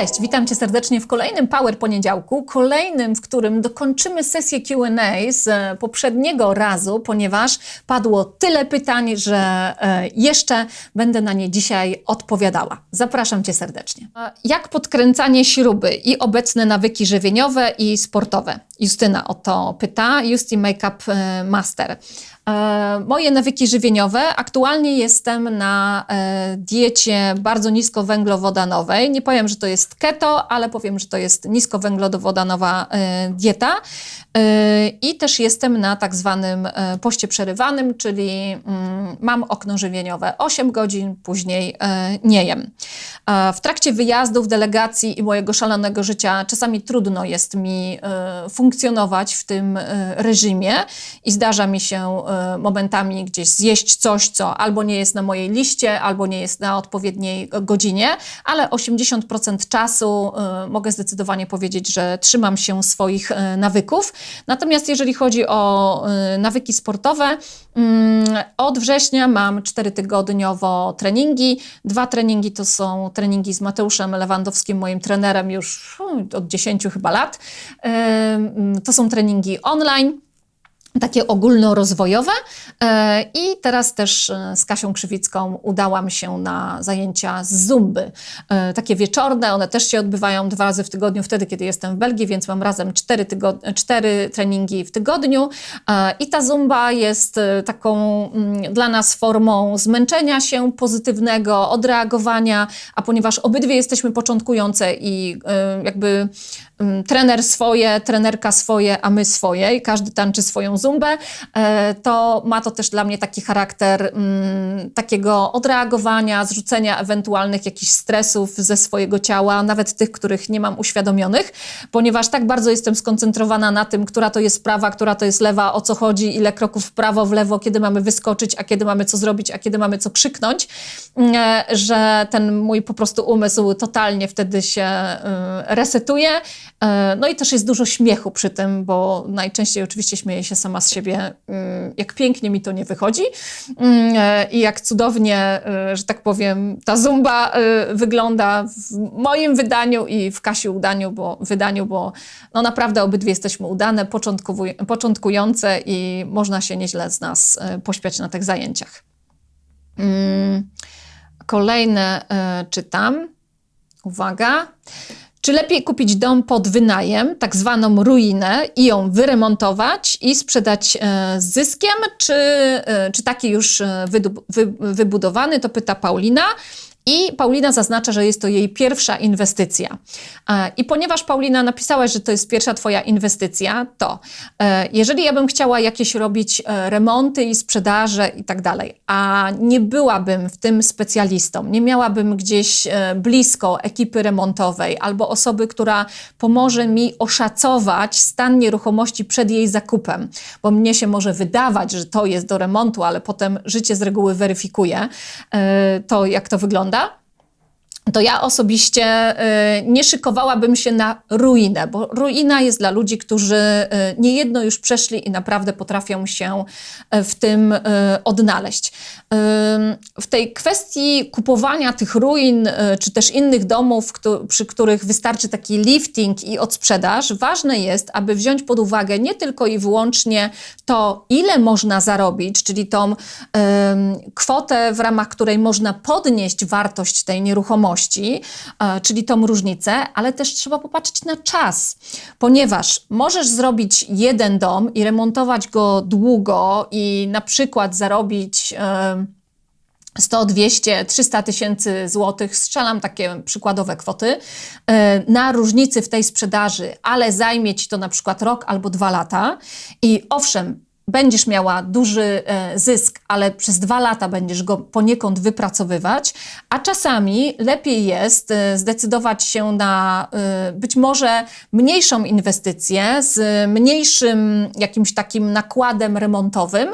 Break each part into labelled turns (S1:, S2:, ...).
S1: Cześć, witam Cię serdecznie w kolejnym Power Poniedziałku, kolejnym, w którym dokończymy sesję QA z e, poprzedniego razu, ponieważ padło tyle pytań, że e, jeszcze będę na nie dzisiaj odpowiadała. Zapraszam Cię serdecznie. Jak podkręcanie śruby i obecne nawyki żywieniowe i sportowe? Justyna o to pyta, Justy Makeup e, Master. E, Moje nawyki żywieniowe. Aktualnie jestem na e, diecie bardzo niskowęglowodanowej. Nie powiem, że to jest keto, ale powiem, że to jest niskowęglowodanowa e, dieta. I też jestem na tak zwanym poście przerywanym, czyli mm, mam okno żywieniowe 8 godzin, później nie jem. W trakcie wyjazdów, delegacji i mojego szalonego życia czasami trudno jest mi funkcjonować w tym reżimie i zdarza mi się momentami gdzieś zjeść coś, co albo nie jest na mojej liście, albo nie jest na odpowiedniej godzinie, ale 80% czasu e, mogę zdecydowanie powiedzieć, że trzymam się swoich e, nawyków. Natomiast jeżeli chodzi o e, nawyki sportowe, mm, od września mam 4-tygodniowo treningi. Dwa treningi to są treningi z Mateuszem Lewandowskim, moim trenerem już hmm, od 10 chyba lat. Em, To są treningi online takie ogólnorozwojowe. E, I teraz też e, z Kasią Krzywicką udałam się na zajęcia z zumby. E, Takie wieczorne, one też się odbywają dwa razy w tygodniu, wtedy kiedy jestem w Belgii, więc mam razem cztery, cztery treningi w tygodniu. I ta zumba jest taką mm, dla nas formą zmęczenia się pozytywnego, odreagowania, a ponieważ obydwie jesteśmy początkujące i jakby mm, trener swoje, trenerka swoje, a my swoje i każdy tańczy swoją zumbę, e, to ma to też dla mnie taki charakter mm, takiego odreagowania, zrzucenia ewentualnych jakichś stresów ze swojego ciała, nawet tych, których nie mam uświadomionych, ponieważ tak bardzo jestem skoncentrowana na tym, która to jest prawa, która to jest lewa, o co chodzi, ile kroków w prawo, w lewo, kiedy mamy wyskoczyć, a kiedy mamy co zrobić, a kiedy mamy co krzyknąć, mm, e, że ten mój po prostu umysł totalnie wtedy się y, resetuje. E, No i też jest dużo śmiechu przy tym, bo najczęściej oczywiście śmieję się sama z siebie, y, jak pięknie mi to nie wychodzi Mm, e, i jak cudownie, y, że tak powiem, ta zumba y, wygląda w moim wydaniu i w Kasi udaniu, bo, wydaniu, bo no naprawdę obydwie jesteśmy udane, początkuj- początkujące i można się nieźle z nas pośpiać na tych zajęciach. Mm, Kolejne czytam. Uwaga. Czy lepiej kupić dom pod wynajem, tak zwaną ruinę, i ją wyremontować i sprzedać e, z zyskiem, czy, e, czy taki już e, wybudowany? To pyta Paulina. I Paulina zaznacza, że jest to jej pierwsza inwestycja. E, I ponieważ Paulina napisałaś, że to jest pierwsza Twoja inwestycja, to e, jeżeli ja bym chciała jakieś robić e, remonty i sprzedaże i tak dalej, a nie byłabym w tym specjalistą, nie miałabym gdzieś blisko ekipy remontowej albo osoby, która pomoże mi oszacować stan nieruchomości przed jej zakupem, bo mnie się może wydawać, że to jest do remontu, ale potem życie z reguły weryfikuje to, jak to wygląda да? To ja osobiście y, nie szykowałabym się na ruinę, bo ruina jest dla ludzi, którzy y, niejedno już przeszli i naprawdę potrafią się y, w tym odnaleźć. W tej kwestii kupowania tych ruin, czy też innych domów, przy których wystarczy taki lifting i odsprzedaż, ważne jest, aby wziąć pod uwagę nie tylko i wyłącznie to, ile można zarobić, czyli tą kwotę, w ramach której można podnieść wartość tej nieruchomości, e, czyli tą różnicę, ale też trzeba popatrzeć na czas, ponieważ możesz zrobić jeden dom i remontować go długo i na przykład zarobić. em, 100, 200, 300 tysięcy złotych, strzelam takie przykładowe kwoty, e, na różnicy w tej sprzedaży, ale zajmie ci to na przykład rok albo dwa lata i owszem, będziesz miała duży e, zysk, ale przez dwa lata będziesz go poniekąd wypracowywać, a czasami lepiej jest e, zdecydować się na e, być może mniejszą inwestycję z mniejszym jakimś takim nakładem remontowym,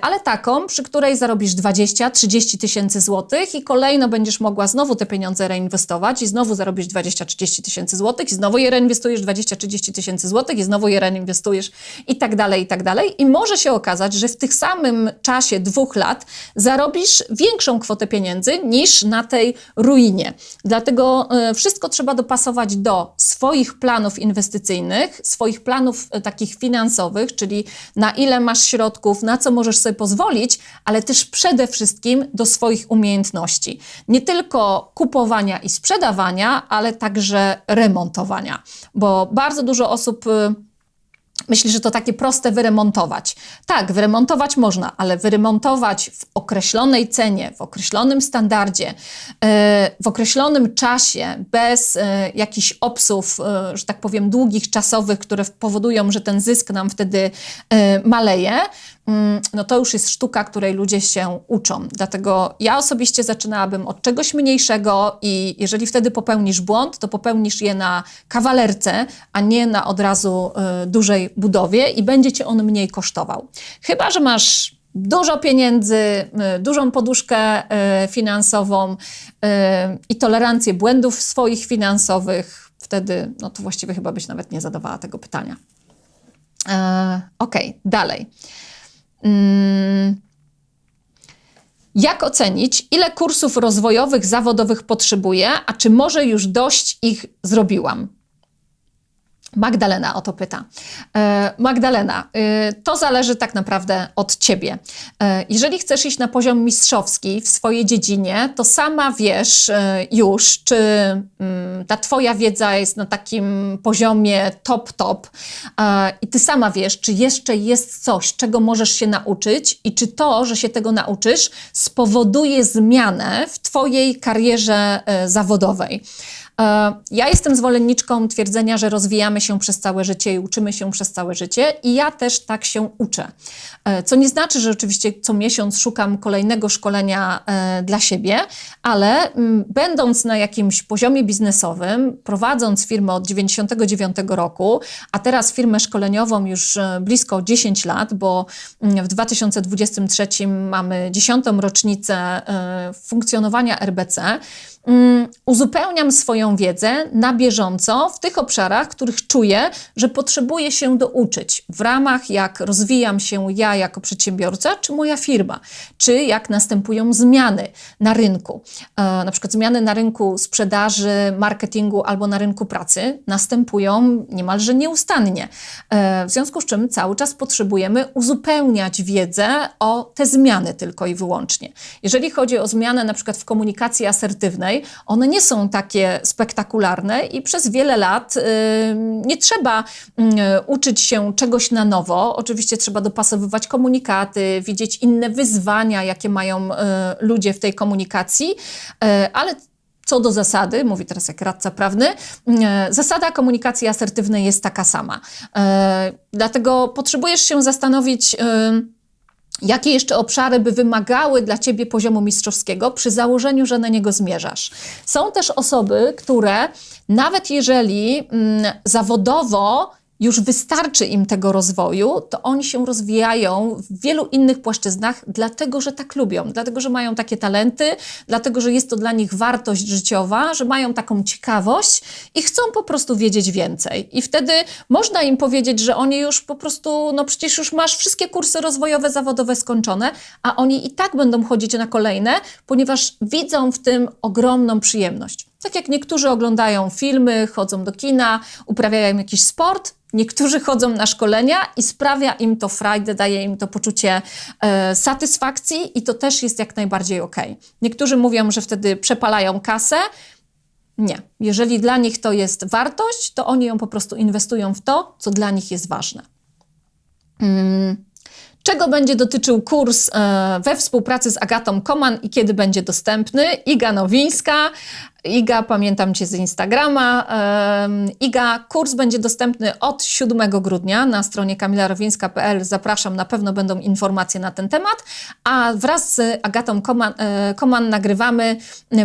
S1: ale taką, przy której zarobisz 20-30 tysięcy złotych i kolejno będziesz mogła znowu te pieniądze reinwestować i znowu zarobisz 20-30 tysięcy złotych i znowu je reinwestujesz 20-30 tysięcy złotych i znowu je reinwestujesz i tak dalej, i tak dalej. I może się okazać, że w tych samym czasie dwóch lat zarobisz większą kwotę pieniędzy niż na tej ruinie. Dlatego e, wszystko trzeba dopasować do swoich planów inwestycyjnych, swoich planów e, takich finansowych, czyli na ile masz środków, na co możesz sobie pozwolić, ale też przede wszystkim do swoich umiejętności. Nie tylko kupowania i sprzedawania, ale także remontowania, bo bardzo dużo osób myśli, że to takie proste wyremontować. Tak, wyremontować można, ale wyremontować w określonej cenie, w określonym standardzie, y, w określonym czasie, bez y, jakichś obsów, że tak powiem, długich, czasowych, które powodują, że ten zysk nam wtedy maleje, no to już jest sztuka, której ludzie się uczą. Dlatego ja osobiście zaczynałabym od czegoś mniejszego i jeżeli wtedy popełnisz błąd, to popełnisz je na kawalerce, a nie na od razu y, dużej budowie i będzie cię on mniej kosztował. Chyba, że masz dużo pieniędzy, y, dużą poduszkę y, finansową y, i tolerancję błędów swoich finansowych, wtedy, no to właściwie chyba byś nawet nie zadawała tego pytania. E, Okej, okay, dalej. Mm. Jak ocenić, ile kursów rozwojowych, zawodowych potrzebuję, a czy może już dość ich zrobiłam? Magdalena o to pyta. E, Magdalena, e, to zależy tak naprawdę od ciebie. E, jeżeli chcesz iść na poziom mistrzowski w swojej dziedzinie, to sama wiesz już, czy mm, ta twoja wiedza jest na takim poziomie top-top i ty sama wiesz, czy jeszcze jest coś, czego możesz się nauczyć i czy to, że się tego nauczysz, spowoduje zmianę w twojej karierze zawodowej. E, ja jestem zwolenniczką twierdzenia, że rozwijamy się przez całe życie i uczymy się przez całe życie, i ja też tak się uczę. E, co nie znaczy, że oczywiście co miesiąc szukam kolejnego szkolenia e, dla siebie, ale mm, będąc na jakimś poziomie biznesowym, prowadząc firmę od 99 roku, a teraz firmę szkoleniową już blisko 10 lat, bo mm, w 2023 mamy 10. rocznicę funkcjonowania RBC, mm, uzupełniam swoją swoją wiedzę na bieżąco w tych obszarach, których czuję, że potrzebuję się douczyć w ramach jak rozwijam się ja jako przedsiębiorca, czy moja firma, czy jak następują zmiany na rynku. E, na przykład zmiany na rynku sprzedaży, marketingu albo na rynku pracy następują niemalże nieustannie. E, w związku z czym cały czas potrzebujemy uzupełniać wiedzę o te zmiany tylko i wyłącznie. Jeżeli chodzi o zmianę na przykład w komunikacji asertywnej, one nie są takie spektakularne i przez wiele lat y, nie trzeba y, uczyć się czegoś na nowo. Oczywiście trzeba dopasowywać komunikaty, widzieć inne wyzwania, jakie mają y, ludzie w tej komunikacji, ale co do zasady, mówi teraz jak radca prawny, zasada komunikacji asertywnej jest taka sama. Dlatego potrzebujesz się zastanowić, Jakie jeszcze obszary by wymagały dla ciebie poziomu mistrzowskiego przy założeniu, że na niego zmierzasz? Są też osoby, które nawet jeżeli mm, zawodowo już wystarczy im tego rozwoju, to oni się rozwijają w wielu innych płaszczyznach, dlatego że tak lubią, dlatego że mają takie talenty, dlatego że jest to dla nich wartość życiowa, że mają taką ciekawość i chcą po prostu wiedzieć więcej. I wtedy można im powiedzieć, że oni już po prostu, no przecież już masz wszystkie kursy rozwojowe, zawodowe skończone, a oni i tak będą chodzić na kolejne, ponieważ widzą w tym ogromną przyjemność. Tak jak niektórzy oglądają filmy, chodzą do kina, uprawiają jakiś sport, Niektórzy chodzą na szkolenia i sprawia im to frajdę, daje im to poczucie e, satysfakcji i to też jest jak najbardziej ok. Niektórzy mówią, że wtedy przepalają kasę. Nie. Jeżeli dla nich to jest wartość, to oni ją po prostu inwestują w to, co dla nich jest ważne. Hmm. Czego będzie dotyczył kurs e, we współpracy z Agatą Koman i kiedy będzie dostępny? Iga Nowińska, Iga, pamiętam Cię z Instagrama. Iga, kurs będzie dostępny od 7 grudnia na stronie kamilarowińska.pl. Zapraszam, na pewno będą informacje na ten temat. A wraz z Agatą Koman, e, Koman nagrywamy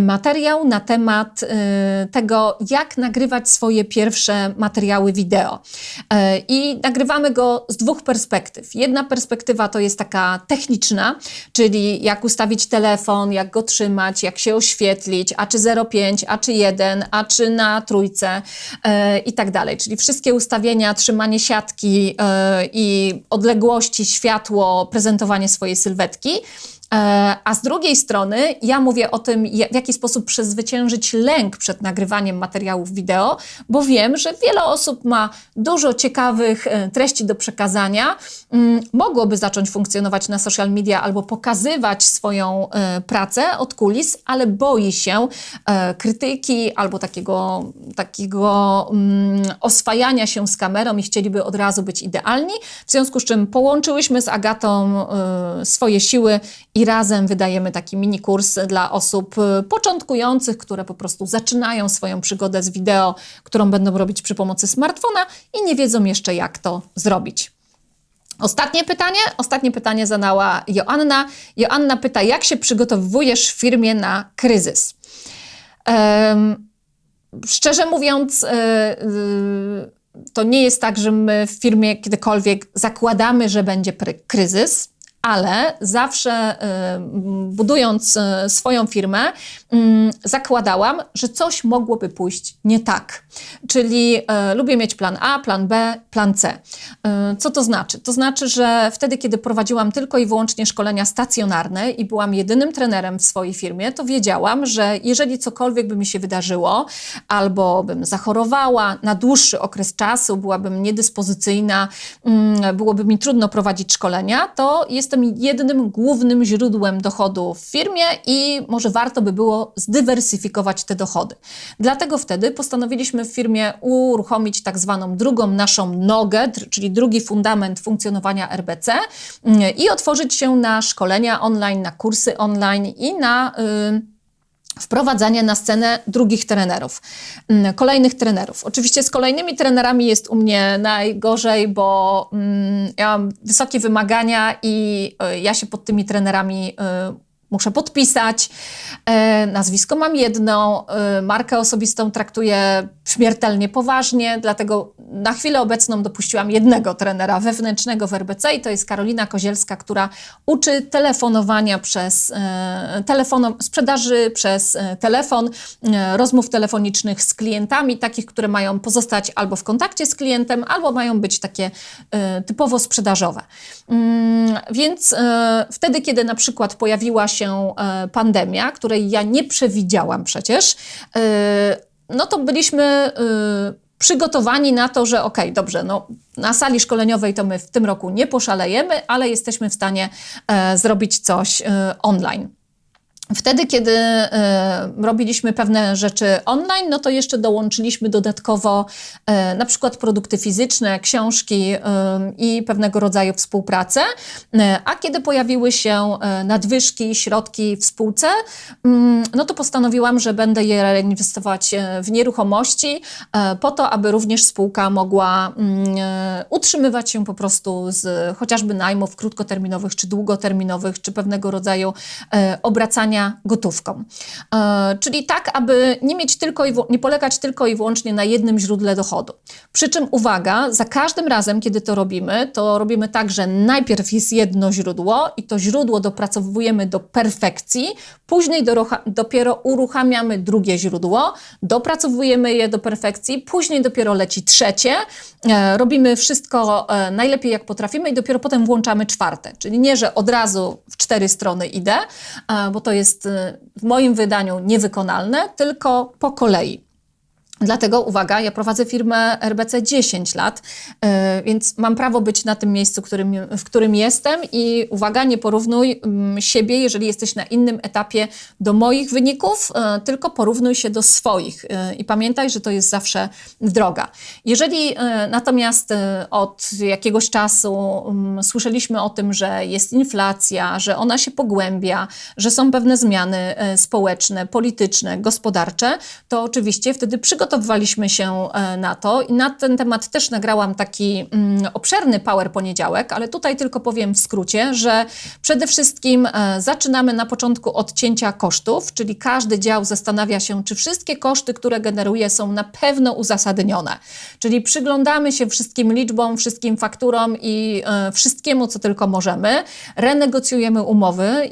S1: materiał na temat e, tego, jak nagrywać swoje pierwsze materiały wideo. E, I nagrywamy go z dwóch perspektyw. Jedna perspektywa to jest taka techniczna, czyli jak ustawić telefon, jak go trzymać, jak się oświetlić, a czy 0,5 5, a czy 1, a czy na trójce e, i tak dalej. Czyli wszystkie ustawienia, trzymanie siatki e, i odległości, światło, prezentowanie swojej sylwetki. E, A z drugiej strony ja mówię o tym, w jaki sposób przezwyciężyć lęk przed nagrywaniem materiałów wideo, bo wiem, że wiele osób ma dużo ciekawych e, treści do przekazania, mm, mogłoby zacząć funkcjonować na social media albo pokazywać swoją e, pracę od kulis, ale boi się krytyki albo takiego, takiego mm, oswajania się z kamerą i chcieliby od razu być idealni. W związku z czym połączyłyśmy z Agatą swoje siły i razem wydajemy taki mini kurs dla osób e, początkujących, które po prostu zaczynają swoją przygodę z wideo, którą będą robić przy pomocy smartfona i nie wiedzą jeszcze, jak to zrobić. Ostatnie pytanie. Ostatnie pytanie zadała Joanna. Joanna pyta, jak się przygotowujesz w firmie na kryzys? Em, szczerze mówiąc, e, to nie jest tak, że my w firmie kiedykolwiek zakładamy, że będzie kryzys. Ale zawsze e, budując e, swoją firmę, mm, zakładałam, że coś mogłoby pójść nie tak. Czyli lubię mieć plan A, plan B, plan C. Co to znaczy? To znaczy, że wtedy, kiedy prowadziłam tylko i wyłącznie szkolenia stacjonarne i byłam jedynym trenerem w swojej firmie, to wiedziałam, że jeżeli cokolwiek by mi się wydarzyło, albo bym zachorowała na dłuższy okres czasu, byłabym niedyspozycyjna, mm, byłoby mi trudno prowadzić szkolenia, to jestem jednym głównym źródłem dochodu w firmie i może warto by było zdywersyfikować te dochody. Dlatego wtedy postanowiliśmy w firmie uruchomić tak zwaną drugą naszą nogę, czyli drugi fundament funkcjonowania RBC mm, i otworzyć się na szkolenia online, na kursy online i na y, wprowadzanie na scenę drugich trenerów, mm, kolejnych trenerów. Oczywiście z kolejnymi trenerami jest u mnie najgorzej, bo mm, ja mam wysokie wymagania i y, ja się pod tymi trenerami y, muszę podpisać. E, nazwisko mam jedno, e, markę osobistą traktuję śmiertelnie poważnie, dlatego na chwilę obecną dopuściłam jednego trenera wewnętrznego w RBC i to jest Karolina Kozielska, która uczy telefonowania przez e, telefono, sprzedaży przez e, telefon, e, rozmów telefonicznych z klientami, takich, które mają pozostać albo w kontakcie z klientem, albo mają być takie e, typowo sprzedażowe. Mm, Więc e, wtedy, kiedy na przykład pojawiła się e, pandemia, której ja nie przewidziałam przecież, e, no to byliśmy e, przygotowani na to, że okej, dobrze, no na sali szkoleniowej to my w tym roku nie poszalejemy, ale jesteśmy w stanie zrobić coś online. Wtedy, kiedy e, robiliśmy pewne rzeczy online, no to jeszcze dołączyliśmy dodatkowo e, na przykład produkty fizyczne, książki e, i pewnego rodzaju współpracę. A kiedy pojawiły się nadwyżki, środki w spółce, mm, no to postanowiłam, że będę je reinwestować w nieruchomości po to, aby również spółka mogła mm, utrzymywać się po prostu z chociażby najmów krótkoterminowych czy długoterminowych, czy pewnego rodzaju e, gotówką. E, Czyli tak, aby nie mieć tylko i nie polegać tylko i wyłącznie na jednym źródle dochodu. Przy czym uwaga, za każdym razem, kiedy to robimy, to robimy tak, że najpierw jest jedno źródło i to źródło dopracowujemy do perfekcji, później dopiero uruchamiamy drugie źródło, dopracowujemy je do perfekcji, później dopiero leci trzecie, e, robimy wszystko e, najlepiej jak potrafimy i dopiero potem włączamy czwarte. Czyli nie, że od razu w cztery strony idę, bo to jest e, w moim wydaniu niewykonalne, tylko po kolei. Dlatego uwaga, ja prowadzę firmę RBC 10 lat, e, więc mam prawo być na tym miejscu, którym, w którym jestem i uwaga, nie porównuj mm, siebie, jeżeli jesteś na innym etapie do moich wyników, e, tylko porównuj się do swoich e, i pamiętaj, że to jest zawsze droga. Jeżeli natomiast od jakiegoś czasu mm, słyszeliśmy o tym, że jest inflacja, że ona się pogłębia, że są pewne zmiany społeczne, polityczne, gospodarcze, to oczywiście wtedy przygotowaliśmy przygotowywaliśmy się e, na to i na ten temat też nagrałam taki mm, obszerny Power Poniedziałek, ale tutaj tylko powiem w skrócie, że przede wszystkim e, zaczynamy na początku od cięcia kosztów, czyli każdy dział zastanawia się, czy wszystkie koszty, które generuje, są na pewno uzasadnione. Czyli przyglądamy się wszystkim liczbom, wszystkim fakturom i e, wszystkiemu, co tylko możemy. Renegocjujemy umowy,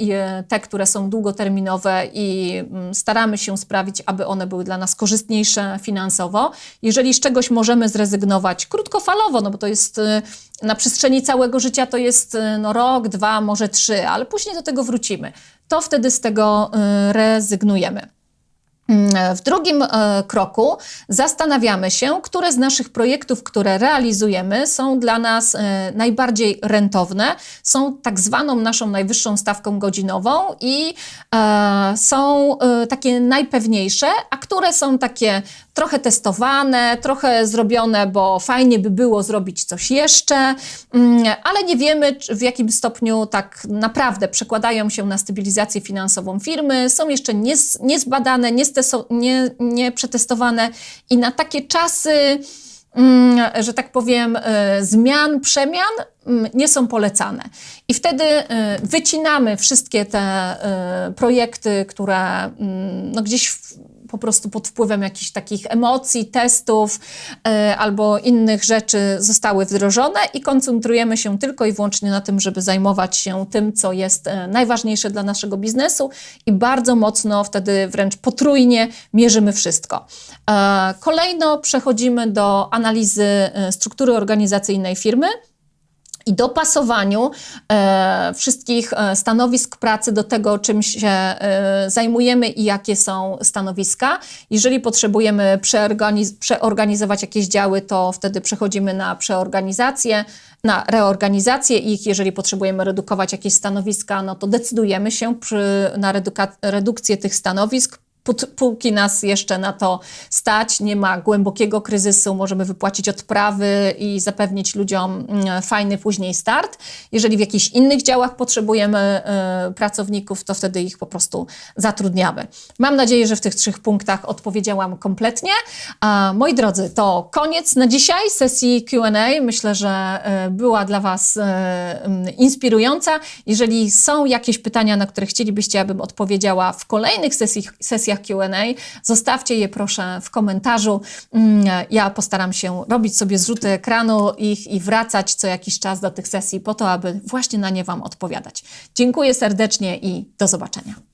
S1: te, które są długoterminowe i mm, staramy się sprawić, aby one były dla nas korzystniejsze finansowo. Jeżeli z czegoś możemy zrezygnować krótkofalowo, no bo to jest e, na przestrzeni całego życia to jest e, no, rok, dwa, może trzy, ale później do tego wrócimy. To wtedy z tego e, rezygnujemy. Mm, W drugim e, kroku zastanawiamy się, które z naszych projektów, które realizujemy, są dla nas e, najbardziej rentowne, są tak zwaną naszą najwyższą stawką godzinową i e, są takie najpewniejsze, a które są takie trochę testowane, trochę zrobione, bo fajnie by było zrobić coś jeszcze, mm, ale nie wiemy, w jakim stopniu tak naprawdę przekładają się na stabilizację finansową firmy, są jeszcze niez, niezbadane, niesteso- nie, nie przetestowane i na takie czasy, mm, że tak powiem, e, zmian, przemian mm, nie są polecane. I wtedy e, wycinamy wszystkie te e, projekty, które mm, no, gdzieś po prostu pod wpływem jakichś takich emocji, testów e, albo innych rzeczy zostały wdrożone i koncentrujemy się tylko i wyłącznie na tym, żeby zajmować się tym, co jest e, najważniejsze dla naszego biznesu i bardzo mocno wtedy wręcz potrójnie mierzymy wszystko. E, Kolejno przechodzimy do analizy struktury organizacyjnej firmy i dopasowaniu e, wszystkich e, stanowisk pracy do tego, czym się e, zajmujemy i jakie są stanowiska. Jeżeli potrzebujemy przeorganiz- przeorganizować jakieś działy, to wtedy przechodzimy na przeorganizację, na reorganizację ich. Jeżeli potrzebujemy redukować jakieś stanowiska, no to decydujemy się przy, na redukcję tych stanowisk. Póki nas jeszcze na to stać, nie ma głębokiego kryzysu, możemy wypłacić odprawy i zapewnić ludziom mm, fajny później start. Jeżeli w jakichś innych działach potrzebujemy e, pracowników, to wtedy ich po prostu zatrudniamy. Mam nadzieję, że w tych trzech punktach odpowiedziałam kompletnie. A, moi drodzy, to koniec na dzisiaj sesji QA. Myślę, że e, była dla Was e, mm, inspirująca. Jeżeli są jakieś pytania, na które chcielibyście, abym odpowiedziała w kolejnych sesjach QA, zostawcie je proszę w komentarzu. Mm, Ja postaram się robić sobie zrzuty ekranu ich i wracać co jakiś czas do tych sesji po to, aby właśnie na nie Wam odpowiadać. Dziękuję serdecznie i do zobaczenia.